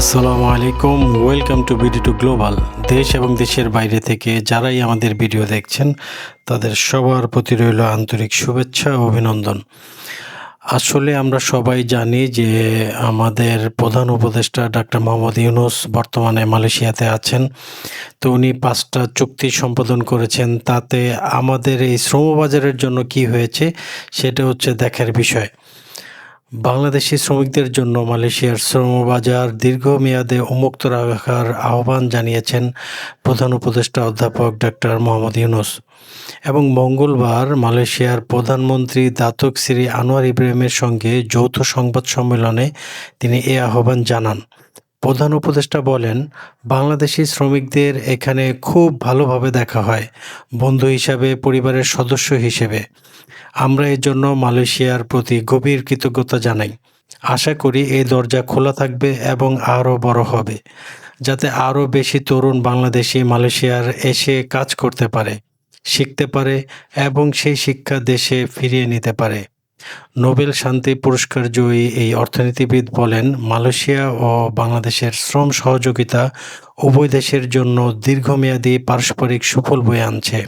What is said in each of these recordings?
আসসালামু আলাইকুম welcome to BD to global দেশ এবং দেশের বাইরে থেকে যারাই আমাদের ভিডিও দেখছেন, তাদের সবার প্রতি রইল আন্তরিক শুভেচ্ছা ও অভিনন্দন। আসলে আমরা সবাই জানি যে আমাদের প্রধান উপদেষ্টা ডাক্তার মোহাম্মদ ইউনুস বর্তমানে মালয়েশিয়াতে আছেন। তো উনি পাঁচটা চুক্তি সম্পাদন করেছেন, তাতে আমাদের এই শ্রমবাজারের জন্য কি হয়েছে, সেটা হচ্ছে দেখার বিষয়। বাংলাদেশি শ্রমিকদের জন্য মালয়েশিয়ার শ্রমবাজার দীর্ঘমেয়াদে উন্মুক্ত রাখার আহ্বান জানিয়েছেন প্রধান উপদেষ্টা অধ্যাপক ডাক্তার মোহাম্মদ ইউনুস। এবং মঙ্গলবার মালয়েশিয়ার প্রধানমন্ত্রী দাতক শ্রী আনোয়ার ইব্রাহিমের সঙ্গে যৌথ সংবাদ সম্মেলনে তিনি এ আহ্বান জানান। প্রধান উপদেষ্টা বলেন, বাংলাদেশি শ্রমিকদের এখানে খুব ভালোভাবে দেখা হয়, বন্ধু হিসাবে, পরিবারের সদস্য হিসেবে। আমরা এর জন্য মালয়েশিয়ার প্রতি গভীর কৃতজ্ঞতা জানাই। আশা করি এই দরজা খোলা থাকবে এবং আরও বড় হবে, যাতে আরও বেশি তরুণ বাংলাদেশি মালয়েশিয়ার এসে কাজ করতে পারে, শিখতে পারে এবং সেই শিক্ষা দেশে ফিরিয়ে নিতে পারে। নোবেল শান্তি পুরস্কার জয়ী এই অর্থনীতিবিদ বলেন, মালয়েশিয়া ও বাংলাদেশের শ্রম সহযোগিতা উভয় দেশের জন্য দীর্ঘমেয়াদী পারস্পরিক সুফল বয়ে আনছে।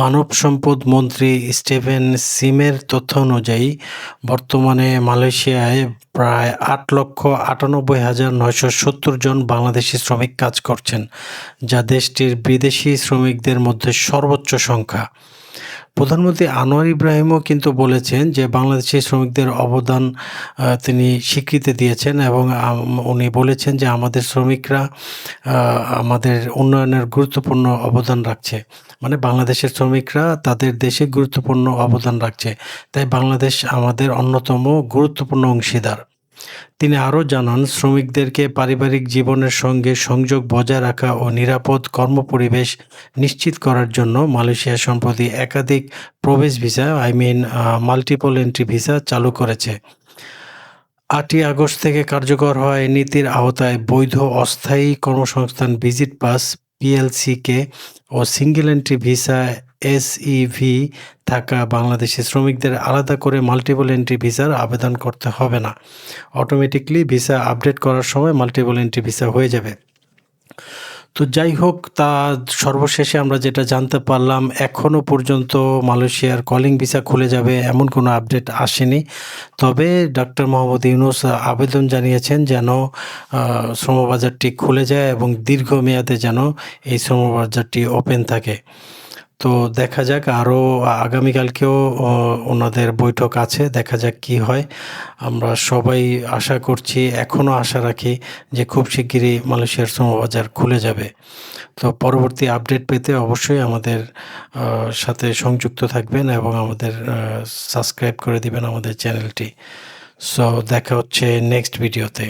মানব সম্পদ মন্ত্রী স্টিভেন সিমের তথ্য অনুযায়ী, বর্তমানে মালয়েশিয়ায় প্রায় আট লক্ষ আটানব্বই হাজার নয়শো সত্তর জন বাংলাদেশি শ্রমিক কাজ করছেন, যা দেশটির বিদেশি শ্রমিকদের মধ্যে সর্বোচ্চ সংখ্যা। প্রধানমন্ত্রী আনোয়ার ইব্রাহিমও কিন্তু বলেছেন যে বাংলাদেশি শ্রমিকদের অবদান তিনি স্বীকৃতি দিয়েছেন এবং উনি বলেছেন যে আমাদের শ্রমিকরা আমাদের উন্নয়নের গুরুত্বপূর্ণ অবদান রাখছে। মানে বাংলাদেশের শ্রমিকরা তাদের দেশে গুরুত্বপূর্ণ অবদান রাখছে। তাই বাংলাদেশ আমাদের অন্যতম গুরুত্বপূর্ণ অংশীদার। তিনি আরও জানান, শ্রমিকদেরকে পারিবারিক জীবনের সঙ্গে সংযোগ বজায় রাখা ও নিরাপদ কর্মপরিবেশ নিশ্চিত করার জন্য মালয়েশিয়া সম্প্রতি একাধিক প্রবেশ visa, I mean multiple entry visa চালু করেছে। আটই আগস্ট থেকে কার্যকর হওয়া এই নীতির আওতায় বৈধ অস্থায়ী কর্মসংস্থান ভিজিট পাস পিএলসিকে ও সিঙ্গেল এন্ট্রি ভিসা এসইভি থাকা বাংলাদেশি শ্রমিকদের আলাদা করে মাল্টিপল এন্ট্রি ভিসার আবেদন করতে হবে না। অটোমেটিকলি ভিসা আপডেট করার সময় মাল্টিপল এন্ট্রি ভিসা হয়ে যাবে। তো যাই হোক, তা সর্বশেষে আমরা যেটা জানতে পারলাম এখনও পর্যন্ত মালয়েশিয়ার কলিং ভিসা খুলে যাবে এমন কোনো আপডেট আসেনি। তবে ডক্টর মোহাম্মদ ইউনুস আবেদন জানিয়েছেন যেন শ্রমবাজারটি খুলে যায় এবং দীর্ঘমেয়াদে যেন এই শ্রমবাজারটি ওপেন থাকে। তো দেখা যাক আরও আগামীকালকেও ওনাদের বৈঠক আছে, দেখা যাক কি হয়। আমরা সবাই আশা করছি এখনও আশা রাখি যে খুব শিগগিরই মালয়েশিয়ার শ্রমবাজার খুলে যাবে। তো পরবর্তী আপডেট পেতে অবশ্যই আমাদের সাথে সংযুক্ত থাকবেন এবং আমাদের সাবস্ক্রাইব করে দিবেন আমাদের চ্যানেলটি। সো দেখা হচ্ছে নেক্সট ভিডিওতে।